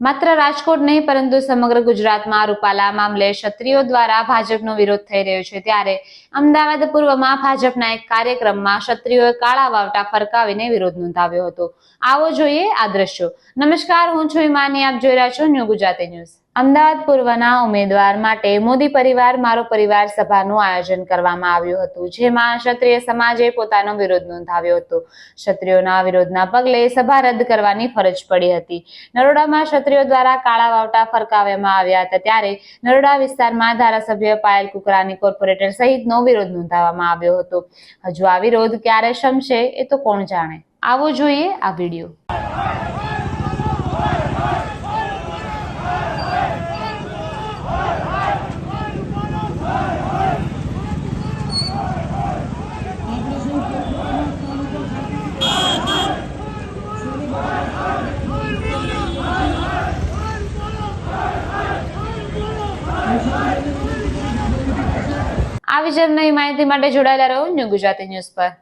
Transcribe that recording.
માત્ર રાજકોટ નહીં, પરંતુ સમગ્ર ગુજરાતમાં રૂપાલા મામલે ક્ષત્રિયો દ્વારા ભાજપનો વિરોધ થઈ રહ્યો છે. ત્યારે અમદાવાદ પૂર્વમાં ભાજપના એક કાર્યક્રમમાં ક્ષત્રિયોએ કાળા વાવટા ફરકાવીને વિરોધ નોંધાવ્યો હતો. આવો જોઈએ આ દ્રશ્યો. નમસ્કાર, હું છું હિમાની. આપ જોઈ રહ્યા છો ન્યૂ ગુજરાતી ન્યૂઝ. અમદાવાદ પૂર્વના ઉમેદવાર માટે મોદી પરિવાર, મારો પરિવાર સભાનું આયોજન કરવામાં આવ્યું હતું, જેમાં ક્ષત્રિય સમાજે પોતાનો વિરોધ નોંધાવ્યો હતો. ક્ષત્રિયોના વિરોધના પગલે સભા રદ કરવાની ફરજ પડી હતી. નરોડામાં ક્ષત્રિયો દ્વારા કાળા વાવટા ફરકાવવામાં આવ્યા હતા, ત્યારે નરોડા વિસ્તારમાં ધારાસભ્ય પાયલ કુકરાની કોર્પોરેટર સહિતનો વિરોધ નોંધાવવામાં આવ્યો હતો. હજુ આ વિરોધ ક્યારે શમશે એ તો કોણ જાણે? આવો જોઈએ આ વીડિયો. આવી જ નવી માહિતી માટે જોડાયેલા રહો ન્યૂ ગુજરાતી ન્યૂઝ પર.